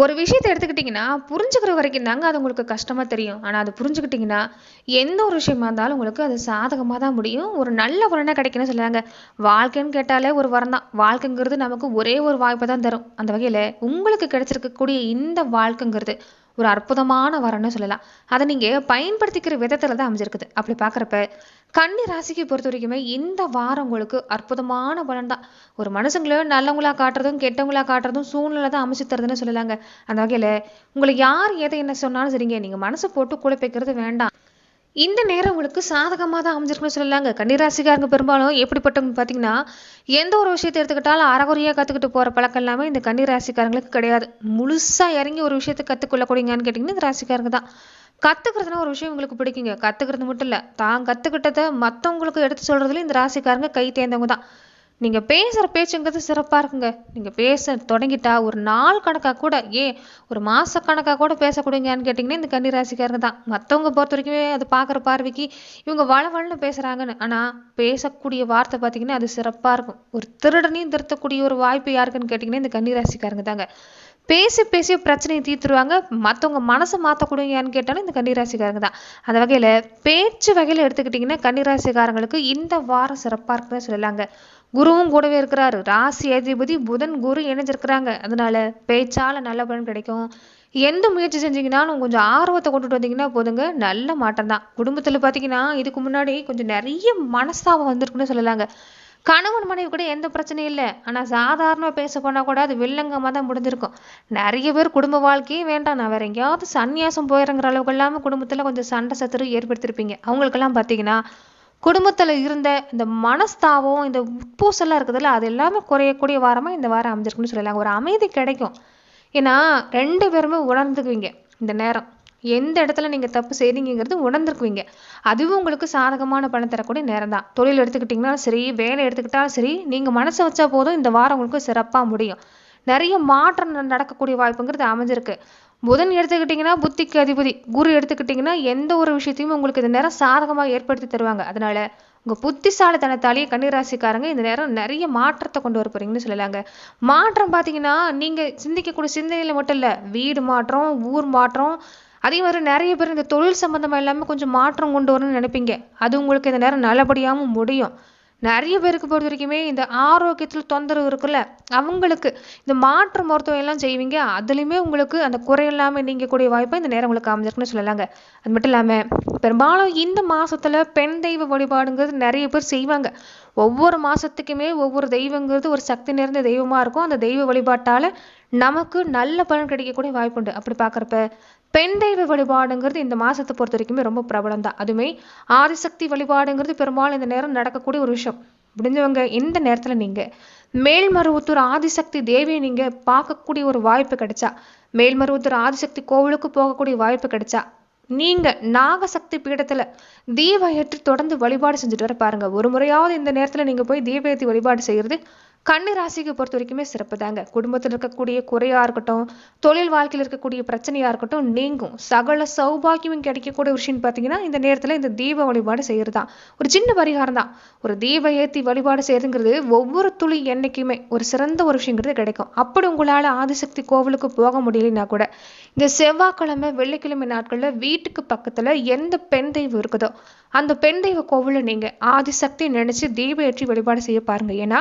ஒரு விஷயத்தை எடுத்துக்கிட்டிங்கன்னா புரிஞ்சுக்கிற வரைக்கும் தாங்க அது உங்களுக்கு கஷ்டமாக தெரியும். ஆனால் அது புரிஞ்சுக்கிட்டிங்கன்னா எந்த ஒரு விஷயமா இருந்தாலும் உங்களுக்கு அது சாதகமாக தான் முடியும். ஒரு நல்ல பலனாக கிடைக்குன்னு சொல்லுவாங்க வாழ்க்கைன்னு கேட்டாலே ஒரு வரம் தான். வாழ்க்கைங்கிறது நமக்கு ஒரே ஒரு வாய்ப்பை தான் தரும். அந்த வகையில் உங்களுக்கு கிடைச்சிருக்கக்கூடிய இந்த வாழ்க்கைங்கிறது ஒரு அற்புதமான வரம்னு சொல்லலாம். அதை நீங்கள் பயன்படுத்திக்கிற விதத்தில் தான் அமைஞ்சிருக்குது. அப்படி பார்க்குறப்ப கன்னி ராசிக்கு பொறுத்த வரைக்குமே இந்த வாரம் உங்களுக்கு அற்புதமான பலன் தான். ஒரு மனுஷங்களை நல்லவங்களா காட்டுறதும் கெட்டவங்களா காட்டுறதும் சூழ்நிலை தான் அமைச்சு தருதுன்னு சொல்லலாங்க. அந்த வகையில் உங்களை யார் எதை என்ன சொன்னாலும் சரிங்க. நீங்கள் மனசை போட்டு குழப்பிக்கிறது வேண்டாம். இந்த நேரம் உங்களுக்கு சாதகமாக தான் அமைஞ்சிருக்குன்னு சொல்லலாங்க. கன்னிராசிக்காரங்க பெரும்பாலும் எப்படிப்பட்டவங்க பார்த்தீங்கன்னா எந்த ஒரு விஷயத்தை எடுத்துக்கிட்டாலும் அறகுறையாக கற்றுக்கிட்டு போகிற பழக்கம் எல்லாமே இந்த கன்னிராசிக்காரங்களுக்கு கிடையாது. முழுசாக இறங்கி ஒரு விஷயத்தை கற்றுக்கொள்ளக்கூடியங்கன்னு கேட்டிங்கன்னா இந்த ராசிக்காரங்க தான். கற்றுக்கிறதுனா ஒரு விஷயம் உங்களுக்கு பிடிக்குங்க. கற்றுக்கிறது மட்டும் இல்லை தான் கற்றுக்கிட்டதை மற்றவங்களுக்கு எடுத்து சொல்கிறதுல இந்த ராசிக்காரங்க கை தேர்ந்தவங்க தான். நீங்கள் பேசுகிற பேச்சுங்கிறது சிறப்பாக இருக்குங்க. நீங்கள் பேச தொடங்கிட்டா ஒரு நாள் கணக்காக கூட ஏன் ஒரு மாத கணக்காக கூட பேசக்கூடியங்கன்னு கேட்டிங்கன்னா இந்த கன்னி ராசிக்காரங்க தான். மற்றவங்க பொறுத்த வரைக்குமே அது பார்க்குற பார்வைக்கு இவங்க வளவழன்னு பேசுகிறாங்கன்னு ஆனால் பேசக்கூடிய வார்த்தை பார்த்தீங்கன்னா அது சிறப்பாக இருக்கும். ஒரு திருடனையும் திருத்தக்கூடிய ஒரு வாய்ப்பு யாருக்குன்னு கேட்டிங்கன்னா இந்த கன்னி ராசிக்காரங்க தாங்க. பேசி பேசி பிரச்சனையை தீர்த்துருவாங்க. மற்றவங்க மனசை மாற்றக்கூடியன்னு கேட்டாலும் இந்த கன்னிராசிக்காரங்க தான். அந்த வகையில் பேச்சு வகையில் எடுத்துக்கிட்டிங்கன்னா கன்னிராசிக்காரங்களுக்கு இந்த வாரம் சிறப்பாக இருக்குன்னு சொல்லலாங்க. குருவும் கூடவே இருக்கிறாரு. ராசி அதிபதி புதன் குரு இணைஞ்சிருக்கிறாங்க. அதனால பேச்சால நல்ல பலன் கிடைக்கும். எந்த முயற்சி செஞ்சீங்கன்னாலும் கொஞ்சம் ஆர்வத்தை கொண்டுட்டு வந்தீங்கன்னா போதுங்க. நல்ல மாற்றம் தான் குடும்பத்தில் பார்த்தீங்கன்னா இதுக்கு முன்னாடி கொஞ்சம் நிறைய மனஸ்தாபம் வந்திருக்குன்னு சொல்லலாங்க. கணவன் மனைவி கூட எந்த பிரச்சனையும் இல்லை. ஆனால் சாதாரணமாக பேச போனால் கூட அது வில்லங்கமாக தான் முடிஞ்சிருக்கும். நிறைய பேர் குடும்ப வாழ்க்கையே வேண்டாம். நான் வேற எங்கேயாவது சன்னியாசம் போயிறங்கிற அளவுக்கு இல்லாமல் குடும்பத்தில் கொஞ்சம் சண்டை சத்துரு ஏற்படுத்தியிருப்பீங்க அவங்களுக்கெல்லாம் பார்த்தீங்கன்னா குடும்பத்தில் இருந்த இந்த மனஸ்தாவம் இந்த உட்பூசெல்லாம் இருக்குதுல்ல அது எல்லாமே குறையக்கூடிய வாரமாக இந்த வாரம் அமைஞ்சிருக்குன்னு சொல்லலாம் ஒரு அமைதி கிடைக்கும். ஏன்னா ரெண்டு பேருமே உணர்ந்துக்குவீங்க. இந்த நேரம். எந்த இடத்துல நீங்கள் தப்பு செய்கிறீங்கிறது உணர்ந்துருக்குவீங்க. அதுவும் உங்களுக்கு சாதகமான பணம் தரக்கூடிய நேரம் தான் தொழில் எடுத்துக்கிட்டிங்கனாலும் சரி வேலை எடுத்துக்கிட்டாலும் சரி நீங்கள் மனசை வச்சா போதும் இந்த வாரம் உங்களுக்கு சிறப்பாக முடியும். நிறைய மாற்றம் நடக்கக்கூடிய வாய்ப்புங்கிறது அமைஞ்சிருக்கு. புதன் எடுத்துக்கிட்டிங்கன்னா புத்திக்கு அதிபதி. குரு எடுத்துக்கிட்டிங்கன்னா எந்த ஒரு விஷயத்தையும் உங்களுக்கு இந்த நேரம் சாதகமாக ஏற்படுத்தி தருவாங்க. அதனால உங்கள் புத்திசாலித்தனத்தாலேயே கன்னிராசிக்காரங்க இந்த நேரம் நிறைய மாற்றத்தை கொண்டு வர போகிறீங்கன்னு சொல்லலாங்க. மாற்றம் பார்த்தீங்கன்னா நீங்கள் சிந்திக்கக்கூடிய சிந்தனையில் மட்டும் இல்லை வீடு மாற்றம் ஊர் மாற்றம் அதே மாதிரி நிறைய பேர் இந்த தொழில் சம்மந்தமாக எல்லாமே கொஞ்சம் மாற்றம் கொண்டு வரணும்னு நினைப்பீங்க. அது உங்களுக்கு இந்த நேரம் நல்லபடியாகவும் முடியும். நிறைய பேருக்கு பொறுத்த வரைக்குமே இந்த ஆரோக்கியத்தில் தொந்தரவு இருக்குல்ல அவங்களுக்கு இந்த மாற்று மருத்துவம் எல்லாம் செய்வீங்க அதுலேயுமே உங்களுக்கு அந்த குறை எல்லாமே நீங்கக்கூடிய வாய்ப்பாக இந்த நேரம் உங்களுக்கு அமைஞ்சிருக்குன்னு சொல்லலாங்க. அது மட்டும் இல்லாமல் பெரும்பாலும் இந்த மாதத்தில் பெண் தெய்வ வழிபாடுங்கிறது நிறைய பேர் செய்வாங்க. ஒவ்வொரு மாதத்துக்குமே ஒவ்வொரு தெய்வங்கிறது ஒரு சக்தி நிறைந்த தெய்வமாக இருக்கும். அந்த தெய்வ வழிபாட்டால் நமக்கு நல்ல பலன் கிடைக்கக்கூடிய வாய்ப்பு உண்டு. அப்படி பார்க்குறப்ப பெண் தெய்வ வழிபாடுங்கிறது இந்த மாதத்தை பொறுத்த வரைக்குமே ரொம்ப பிரபலம் தான் அதுவுமே ஆதிசக்தி வழிபாடுங்கிறது பெரும்பாலும் இந்த நேரம் நடக்கக்கூடிய ஒரு விஷயம். முடிஞ்சவங்க இந்த நேரத்தில் நீங்கள் மேல்மருவத்தூர் ஆதிசக்தி தேவியை நீங்கள் பார்க்கக்கூடிய ஒரு வாய்ப்பு கிடைச்சா மேல்மருவத்தூர் ஆதிசக்தி கோவிலுக்கு போகக்கூடிய வாய்ப்பு கிடைச்சா நீங்க நாகசக்தி பீடத்துல தீப ஏற்றி தொடர்ந்து வழிபாடு செஞ்சுட்டு வர பாருங்க. ஒரு முறையாவது இந்த நேரத்துல நீங்க போய் தீப ஏற்றி வழிபாடு செய்யறது கன்னி ராசிக்கு பொறுத்த வரைக்குமே சிறப்பு தாங்க. குடும்பத்தில் இருக்கக்கூடிய குறையா இருக்கட்டும் தொழில் வாழ்க்கையில் இருக்கக்கூடிய பிரச்சனையா இருக்கட்டும் நீங்கும். சகல சௌபாகியமும் கிடைக்கக்கூடிய விஷயம்னு பார்த்தீங்கன்னா இந்த நேரத்துல இந்த தீப வழிபாடு செய்கிறது தான் ஒரு சின்ன பரிகாரம் தான். ஒரு தீப ஏத்தி வழிபாடு செய்யறதுங்கிறது ஒவ்வொரு துளி என்னைக்குமே ஒரு சிறந்த ஒரு விஷயங்கிறது கிடைக்கும். அப்படி உங்களால ஆதிசக்தி கோவிலுக்கு போக முடியலன்னா கூட இந்த செவ்வாய்க்கிழமை வெள்ளிக்கிழமை நாட்கள்ல வீட்டுக்கு பக்கத்துல எந்த பெண் தெய்வம் இருக்குதோ அந்த பெண் தெய்வ கோவிலை நீங்கள் ஆதிசக்தி நினச்சி தீப ஏற்றி வழிபாடு செய்ய பாருங்கள் ஏன்னா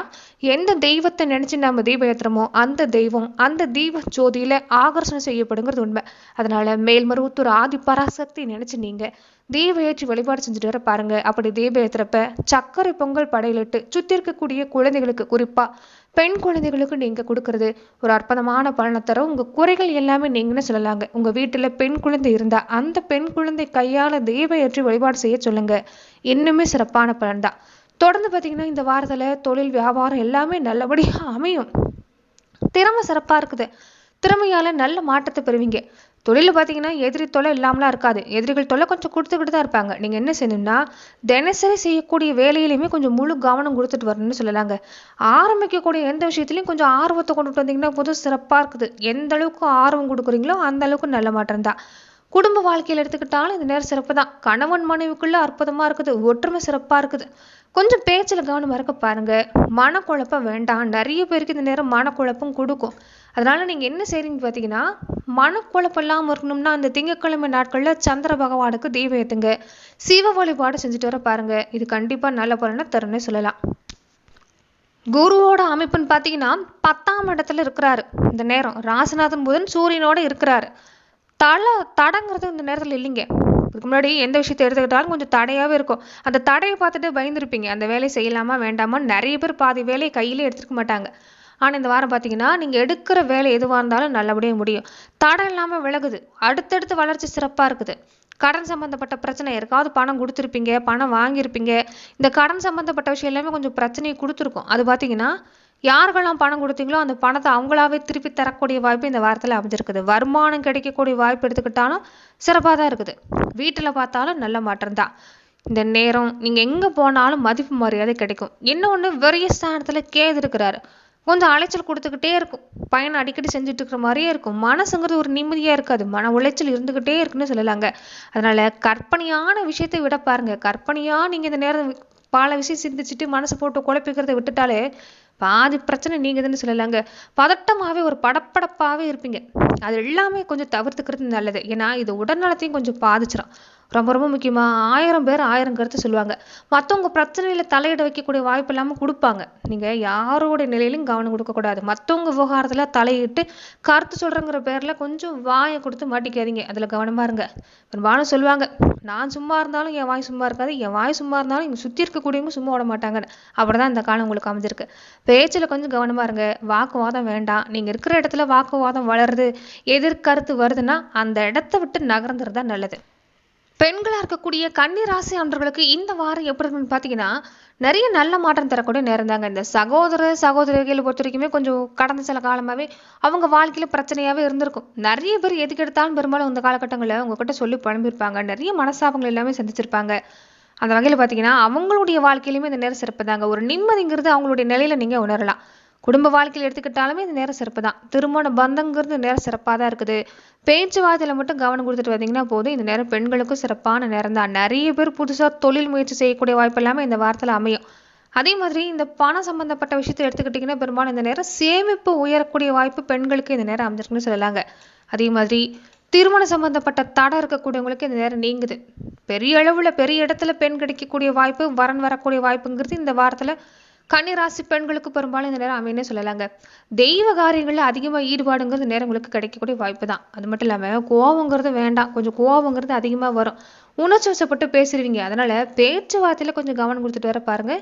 எந்த தெய்வத்தை நினச்சி நம்ம தீபம் ஏத்துறோமோ அந்த தெய்வம் அந்த தீப ஜோதியில் ஆகர்ஷணம் செய்யப்படுங்கிறது உண்மை. அதனால் மேல்மருவத்தூர் ஆதி பராசக்தி நினச்சி நீங்கள் தீப ஏற்றி வழிபாடு செஞ்சுட்டு வர பாருங்க. அப்படி தீபம் ஏத்துறப்ப சர்க்கரை பொங்கல் படையிலிட்டு சுற்றி இருக்கக்கூடிய குழந்தைகளுக்கு குறிப்பாக பெண் குழந்தைகளுக்கு நீங்க கொடுக்கறது ஒரு அற்புதமான பலனை தரும். உங்க குறைகள் எல்லாமே நீங்கன்னு சொல்லலாங்க. உங்க வீட்டுல பெண் குழந்தை இருந்தா அந்த பெண் குழந்தை கையால தெய்வ ஏற்றி வழிபாடு செய்ய சொல்லுங்க. இன்னுமே சிறப்பான பலன் தான். தொடர்ந்து பார்த்தீங்கன்னா இந்த வாரத்துல தொழில் வியாபாரம் எல்லாமே நல்லபடியா அமையும். திறமை சிறப்பா இருக்குது. திறமையால நல்ல மாற்றத்தை பெறுவீங்க. தொழில் பார்த்தீங்கன்னா எதிரி தொல்லை இல்லாமலாம் இருக்காது. எதிரிகள் தொல்லை கொஞ்சம் கொடுத்துக்கிட்டு தான் இருப்பாங்க. நீங்க என்ன செய்யணும்னா தினசரி செய்யக்கூடிய வேலையிலையுமே கொஞ்சம் முழு கவனம் கொடுத்துட்டு வரணும்னு சொல்லலாங்க. ஆரம்பிக்கக்கூடிய எந்த விஷயத்துலையும் கொஞ்சம் ஆர்வத்தை கொண்டுட்டு வந்தீங்கன்னா போதும் சிறப்பா இருக்குது. எந்த அளவுக்கு ஆர்வம் கொடுக்குறீங்களோ அந்த அளவுக்கு நல்ல மாற்றம் தான். குடும்ப வாழ்க்கையில் எடுத்துக்கிட்டாலும் இந்த நேரம் சிறப்பு தான். கணவன் மனைவிக்குள்ள அற்புதமா இருக்குது. ஒற்றுமை சிறப்பா இருக்குது. கொஞ்சம் பேச்சில் கவனம் இருக்க பாருங்க. மனக்குழப்பம் வேண்டாம். நிறைய பேருக்கு இந்த நேரம் மனக்குழப்பம் கொடுக்கும். அதனால் நீங்கள் என்ன செய்கிறீங்க பார்த்தீங்கன்னா மனக்குழப்பெல்லாம் இருக்கணும்னா அந்த திங்கக்கிழமை நாட்களில் சந்திர பகவானுக்கு தீபம் ஏற்றுங்க சிவ வழிபாடு செஞ்சுட்டு வர பாருங்கள் இது கண்டிப்பாக நல்ல பலனை தரும்னே சொல்லலாம். குருவோட அமைப்புன்னு பார்த்தீங்கன்னா பத்தாம் இடத்துல இருக்கிறாரு. இந்த நேரம் ராசிநாதன் புதன் சூரியனோட இருக்கிறாரு. தலை தடங்கிறது இந்த நேரத்தில் இல்லைங்க. இதுக்கு முன்னாடி எந்த விஷயத்தை எடுத்துக்கிட்டாலும் கொஞ்சம் தடையாகவே இருக்கும். அந்த தடையை பார்த்துட்டு பயந்துருப்பீங்க. அந்த வேலையை செய்யலாமா வேண்டாமா நிறைய பேர் பாதி வேலையை கையிலே எடுத்துக்க மாட்டாங்க. ஆனால் இந்த வாரம் பார்த்தீங்கன்னா நீங்கள் எடுக்கிற வேலை எதுவாக இருந்தாலும் நல்லபடியாக முடியும். தடம் இல்லாமல் விலகுது. அடுத்தடுத்து வளர்ச்சி சிறப்பாக இருக்குது. கடன் சம்மந்தப்பட்ட பிரச்சனை யாருக்காவது பணம் கொடுத்துருப்பீங்க பணம் வாங்கியிருப்பீங்க. இந்த கடன் சம்மந்தப்பட்ட விஷயம் எல்லாமே கொஞ்சம் பிரச்சனையை கொடுத்துருக்கும். அது பார்த்தீங்கன்னா யாருக்கெல்லாம் பணம் கொடுத்தீங்களோ அந்த பணத்தை அவங்களாவே திருப்பி தரக்கூடிய வாய்ப்பு இந்த வாரத்தில் அமைஞ்சிருக்குது. வருமானம் கிடைக்கக்கூடிய வாய்ப்பு எடுத்துக்கிட்டாலும் சிறப்பாக தான் இருக்குது. வீட்டில் பார்த்தாலும் நல்ல மாற்றம் தான். இந்த நேரம் நீங்கள் எங்கே போனாலும் மதிப்பு மரியாதை கிடைக்கும். இன்னொன்று வெறிய ஸ்தானத்தில் கேது இருக்கிறாரு. கொஞ்சம் அலைச்சல் கொடுத்துக்கிட்டே இருக்கும். பயணம் அடிக்கடி செஞ்சுட்டு இருக்கிற மாதிரியே இருக்கும். மனசுங்கிறது ஒரு நிம்மதியாக இருக்காது. மன உளைச்சல் இருந்துக்கிட்டே இருக்குன்னு சொல்லலாங்க. அதனால கற்பனையான விஷயத்தை விட பாருங்க. கற்பனையாக நீங்கள் இந்த நேரம் பல விஷயம் சிந்திச்சுட்டு மனசு போட்டு குழப்பிக்கிறத விட்டுட்டாலே பாதி பிரச்சனை நீங்குதுன்னு சொல்லலாங்க. பதட்டமாகவே ஒரு படப்படப்பாகவே இருப்பீங்க. அது எல்லாமே கொஞ்சம் தவிர்த்துக்கிறது நல்லது. ஏன்னா இது உடல்நலத்தையும் கொஞ்சம் பாதிச்சிடும் ரொம்ப ரொம்ப முக்கியமாக ஆயிரம் பேர் ஆயிரம் கருத்து சொல்லுவாங்க. மற்றவங்க பிரச்சனையில் தலையிட வைக்கக்கூடிய வாய்ப்பு இல்லாமல் கொடுப்பாங்க. நீங்கள் யாரோட நிலையிலும் கவனம் கொடுக்கக்கூடாது மற்றவங்க விவகாரத்தில் தலையிட்டு கருத்து சொல்கிறங்கிற பேரில் கொஞ்சம் வாயை கொடுத்து மாட்டிக்காதீங்க. அதில் கவனமாக இருங்க. பெரும்பாலும் சொல்லுவாங்க நான் சும்மா இருந்தாலும் என் வாய் சும்மா இருக்காது. என் வாய் சும்மா இருந்தாலும் இங்கே சுற்றி இருக்கக்கூடியவங்க சும்மா விட மாட்டாங்கன்னு. அப்படி தான் இந்த காலம் உங்களுக்கு அமைஞ்சிருக்கு. பேச்சில் கொஞ்சம் கவனமாக இருங்க. வாக்குவாதம் வேண்டாம். நீங்கள் இருக்கிற இடத்துல வாக்குவாதம் வளருது எதிர்கருத்து வருதுன்னா அந்த இடத்த விட்டு நகர்ந்துருந்தா நல்லது. பெண்களாக இருக்கக்கூடிய கன்னி ராசி அன்றர்களுக்கு இந்த வாரம் எப்படி இருக்குன்னு பார்த்தீங்கன்னா நிறைய நல்ல மாற்றம் தரக்கூடிய நேரம் தாங்க. இந்த சகோதர சகோதரிகளை பொறுத்த வரைக்குமே கொஞ்சம் கடந்த சில காலமாகவே அவங்க வாழ்க்கையில் பிரச்சனையாகவே இருந்திருக்கும். நிறைய பேர் எதுக்கு எடுத்தாலும் பெரும்பாலும் இந்த காலகட்டங்களில் உங்ககிட்ட சொல்லி புலம்பியிருப்பாங்க. நிறைய மனசாபங்கள் எல்லாமே சந்திச்சிருப்பாங்க. அந்த வகையில் பார்த்தீங்கன்னா அவங்களுடைய வாழ்க்கையிலுமே இந்த நேரம் சிறப்பு தாங்க ஒரு நிம்மதிங்கிறது அவங்களுடைய நிலையில நீங்கள் உணரலாம். குடும்ப வாழ்க்கையில் எடுத்துக்கிட்டாலுமே இந்த நேரம் சிறப்பு தான் திருமண பந்தங்கிறது நேரம் சிறப்பாக தான் இருக்குது. பேச்சுவார்த்தையில் மட்டும் கவனம் கொடுத்துட்டு வந்தீங்கன்னா போதும். இந்த நேரம் பெண்களுக்கும் சிறப்பான நேரம் தான். நிறைய பேர் புதுசாக தொழில் முயற்சி செய்யக்கூடிய வாய்ப்பு எல்லாமே இந்த வாரத்தில் அமையும். அதே மாதிரி இந்த பணம் சம்பந்தப்பட்ட விஷயத்தை எடுத்துக்கிட்டிங்கன்னா பெரும்பாலும் இந்த நேரம் சேமிப்பு உயரக்கூடிய வாய்ப்பு பெண்களுக்கு இந்த நேரம் அமைஞ்சிருக்குன்னு சொல்லலாங்க. அதே மாதிரி திருமணம் சம்பந்தப்பட்ட தடை இருக்கக்கூடியவங்களுக்கு இந்த நேரம் நீங்குது. பெரிய அளவில் பெரிய இடத்துல பெண் கிடைக்கக்கூடிய வாய்ப்பு வரன் வரக்கூடிய வாய்ப்புங்கிறது இந்த வாரத்தில் கன்னிராசி பெண்களுக்கு பெரும்பாலும் இந்த நேரம் அமையனே சொல்லலாங்க. தெய்வ காரியங்களில் அதிகமாக ஈடுபாடுங்கிறது நேரம் உங்களுக்கு கிடைக்கக்கூடிய வாய்ப்பு தான் அது மட்டும் இல்லாமல் கோவங்கிறது வேண்டாம். கொஞ்சம் கோவங்கிறது அதிகமாக வரும். உணர்ச்சி வசப்பட்டு பேசுறீங்க. அதனால பேச்சுவார்த்தையில கொஞ்சம் கவனம் கொடுத்துட்டு வர பாருங்க.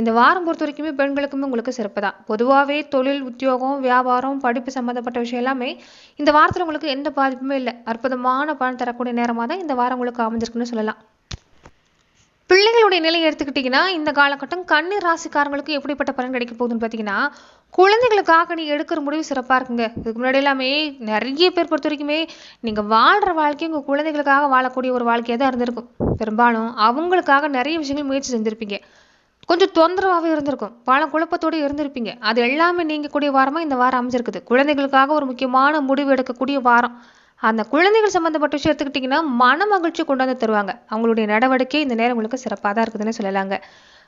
இந்த வாரம் பொறுத்த வரைக்குமே பெண்களுக்குமே உங்களுக்கு சிறப்பு தான் பொதுவாகவே தொழில் உத்தியோகம் வியாபாரம் படிப்பு சம்மந்தப்பட்ட விஷயம் எல்லாமே இந்த வாரத்தில் உங்களுக்கு எந்த பாதிப்புமே இல்லை. அற்புதமான பலன் தரக்கூடிய நேரமாக தான் இந்த வாரம் உங்களுக்கு அமைஞ்சிருக்குன்னு சொல்லலாம். நிலையை எடுத்துக்கிட்டிங்கன்னா இந்த காலகட்டம் கண்ணீர் ராசிக்காரங்களுக்கு எப்படிப்பட்ட பலன் கிடைக்க போகுதுன்னு பார்த்தீங்கன்னா குழந்தைகளுக்காக நீ எடுக்கிற முடிவு சிறப்பாக இருக்குங்க. இதுக்கு முன்னாடி எல்லாமே நிறைய பேர் பொறுத்த வரைக்குமே நீங்கள் வாழ்கிற வாழ்க்கை உங்கள் குழந்தைகளுக்காக வாழக்கூடிய ஒரு வாழ்க்கையாக தான் இருந்திருக்கும். பெரும்பாலும் அவங்களுக்காக நிறைய விஷயங்கள் முயற்சி செஞ்சுருப்பீங்க. கொஞ்சம் தொந்தரவாகவே இருந்திருக்கும். பல குழப்பத்தோடு இருந்திருப்பீங்க. அது எல்லாமே நீங்கக்கூடிய வாரமாக இந்த வாரம் அமைஞ்சிருக்குது. குழந்தைகளுக்காக ஒரு முக்கியமான முடிவு எடுக்கக்கூடிய வாரம். அந்த குழந்தைகள் சம்மந்தப்பட்ட விஷயம் எடுத்துக்கிட்டிங்கன்னா மன மகிழ்ச்சி கொண்டாந்து தருவாங்க. அவங்களுடைய நடவடிக்கை இந்த நேரம் உங்களுக்கு சிறப்பாக தான் இருக்குதுன்னு சொல்லலாங்க.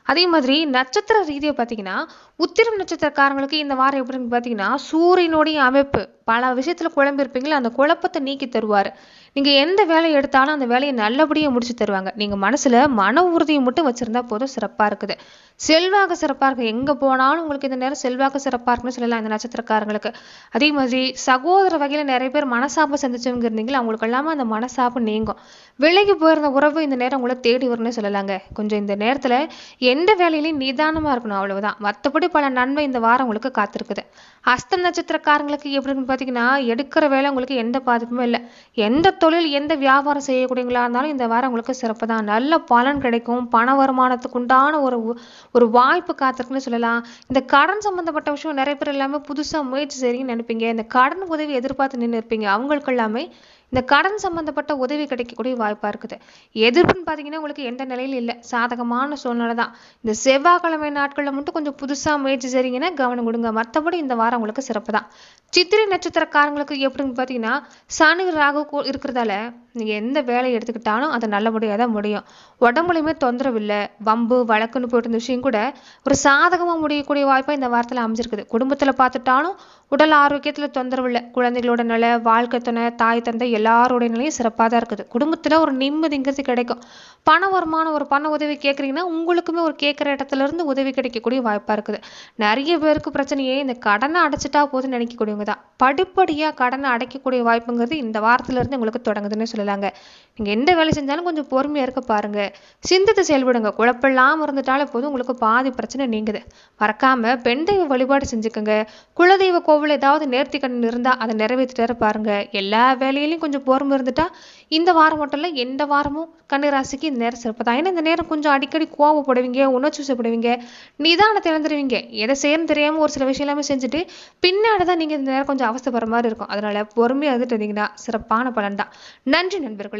அதே மாதிரி நட்சத்திர ரீதியாக பார்த்தீங்கன்னா உத்திரம் நட்சத்திரக்காரங்களுக்கு இந்த வாரம் எப்படின்னு பார்த்தீங்கன்னா சூரியனுடைய அமைப்பு பல விஷயத்தில் குழம்பிருப்பீங்களா அந்த குழப்பத்தை நீக்கி தருவார். நீங்கள் எந்த வேலையை எடுத்தாலும் அந்த வேலையை நல்லபடியாக முடிச்சு தருவாங்க. நீங்கள் மனசில் மன உறுதியை மட்டும் வச்சுருந்தா போதும் சிறப்பாக இருக்குது. செல்வாக்கு சிறப்பாக இருக்குது எங்கே போனாலும் உங்களுக்கு இந்த நேரம் செல்வாக்கு சிறப்பாக இருக்குன்னு சொல்லலாம் இந்த நட்சத்திரக்காரங்களுக்கு. அதே மாதிரி சகோதர வகையில் நிறைய பேர் மனசாப்பு சந்திச்சவங்க இருந்தீங்களா அவங்களுக்கு எல்லாமே அந்த மனசாப்பு நீங்கும். விலகி போயிருந்த உறவு இந்த நேரம் உங்களை தேடி வரும்னு சொல்லலாங்க. கொஞ்சம் இந்த நேரத்தில் எந்த வேலையிலையும் நிதானமாக இருக்கணும் அவ்வளவுதான். மற்றபடி பல நன்மை இந்த வாரம் உங்களுக்கு காத்திருக்குது. அஸ்த நட்சத்திரக்காரங்களுக்கு எப்படின்னு பார்த்தீங்கன்னா எடுக்கிற வேலை உங்களுக்கு எந்த பாதிப்புமே இல்லை. எந்த தொழில் எந்த வியாபாரம் செய்யக்கூடியங்களா இருந்தாலும் இந்த வாரம் உங்களுக்கு சிறப்பு தான். நல்ல பலன் கிடைக்கும். பண வருமானத்துக்கு உண்டான ஒரு ஒரு வாய்ப்பு காத்திருக்குன்னு சொல்லலாம். இந்த கடன் சம்பந்தப்பட்ட விஷயம் நிறைய பேர் எல்லாமே புதுசாக முயற்சி செய்றீங்கன்னு நினைப்பீங்க. இந்த கடன் உதவி எதிர்பார்த்து நின்று இருப்பீங்க அவங்களுக்கு எல்லாமே இந்த கடன் சம்மந்தப்பட்ட உதவி கிடைக்கக்கூடிய வாய்ப்பாக இருக்குது. எதிர்ப்புன்னு பார்த்தீங்கன்னா உங்களுக்கு எந்த நிலையில் இல்லை. சாதகமான சூழ்நிலை தான். இந்த செவ்வாய்க்கிழமை நாட்களில் மட்டும் கொஞ்சம் புதுசாக முயற்சி செய்றீங்கன்னா கவனம் கொடுங்க. மற்றபடி இந்த வாரம் உங்களுக்கு சிறப்பு தான். சித்திரை நட்சத்திரக்காரங்களுக்கு எப்படின்னு பார்த்தீங்கன்னா சனி ராகு இருக்கிறதால நீங்கள் எந்த வேலையை எடுத்துக்கிட்டாலும் அது நல்லபடியாக தான் முடியும். உடம்புலையுமே தொந்தரவு இல்லை. வம்பு வழக்குன்னு போயிட்டு இருந்த விஷயம் கூட ஒரு சாதகமாக முடியக்கூடிய வாய்ப்பாக இந்த வாரத்தில் அமைஞ்சிருக்குது. குடும்பத்தில் பார்த்துட்டாலும் உடல் ஆரோக்கியத்தில் தொந்தரவு இல்லை. குழந்தைகளோட நிலை வாழ்க்கை துணை தாய் தந்தை எல்லாரோட நிலையும் சிறப்பாக தான் இருக்குது. குடும்பத்தில் ஒரு நிம்மதிங்கிறது கிடைக்கும். பண வருமானம் ஒரு பண உதவி கேட்குறீங்கன்னா உங்களுக்குமே ஒரு கேட்குற இடத்துல இருந்து உதவி கிடைக்கக்கூடிய வாய்ப்பாக இருக்குது. நிறைய பேருக்கு பிரச்சனையே இந்த கடனை அடைச்சிட்டா போதும்னு நினைக்கக்கூடியவங்க தான். படிப்படியாக கடனை அடைக்கக்கூடிய வாய்ப்புங்கிறது இந்த வாரத்துல இருந்து உங்களுக்கு தொடங்குதுன்னு சொல்லலாங்க. நீங்கள் எந்த வேலை செஞ்சாலும் கொஞ்சம் பொறுமையாக இருக்க பாருங்க. சிந்தித்து செயல்படுங்க. குழப்பெல்லாம் இருந்துட்டாலே போதும் உங்களுக்கு பாதி பிரச்சனை நீங்குது. மறக்காம பெண் தெய்வ வழிபாடு செஞ்சுக்கோங்க. குலதெய்வ கோவில் கோவில் ஏதாவது நேர்த்தி கடன் இருந்தால் அதை நிறைவேற்றிட்டு பாருங்க. எல்லா வேலையிலையும் கொஞ்சம் பொறுமை இருந்துட்டா இந்த வாரம் மட்டும் இல்லை எந்த வாரமும் கன்னிராசிக்கு இந்த நேரம் சிறப்பு தான். ஏன்னா இந்த நேரம் கொஞ்சம் அடிக்கடி கோவப்படுவீங்க உணர்ச்சி வசப்படுவீங்க நிதானத்தை இழந்துருவீங்க எதை செய்யணும் தெரியாமல் ஒரு சில விஷயம் எல்லாமே செஞ்சுட்டு பின்னாடி தான் நீங்கள் இந்த நேரம் கொஞ்சம் அவஸ்தைப்படுற மாதிரி இருக்கும். அதனால பொறுமையாக இருந்துட்டு இருந்தீங்கன்னா சிறப்பான பலன் தான். நன்றி நண்பர்களே.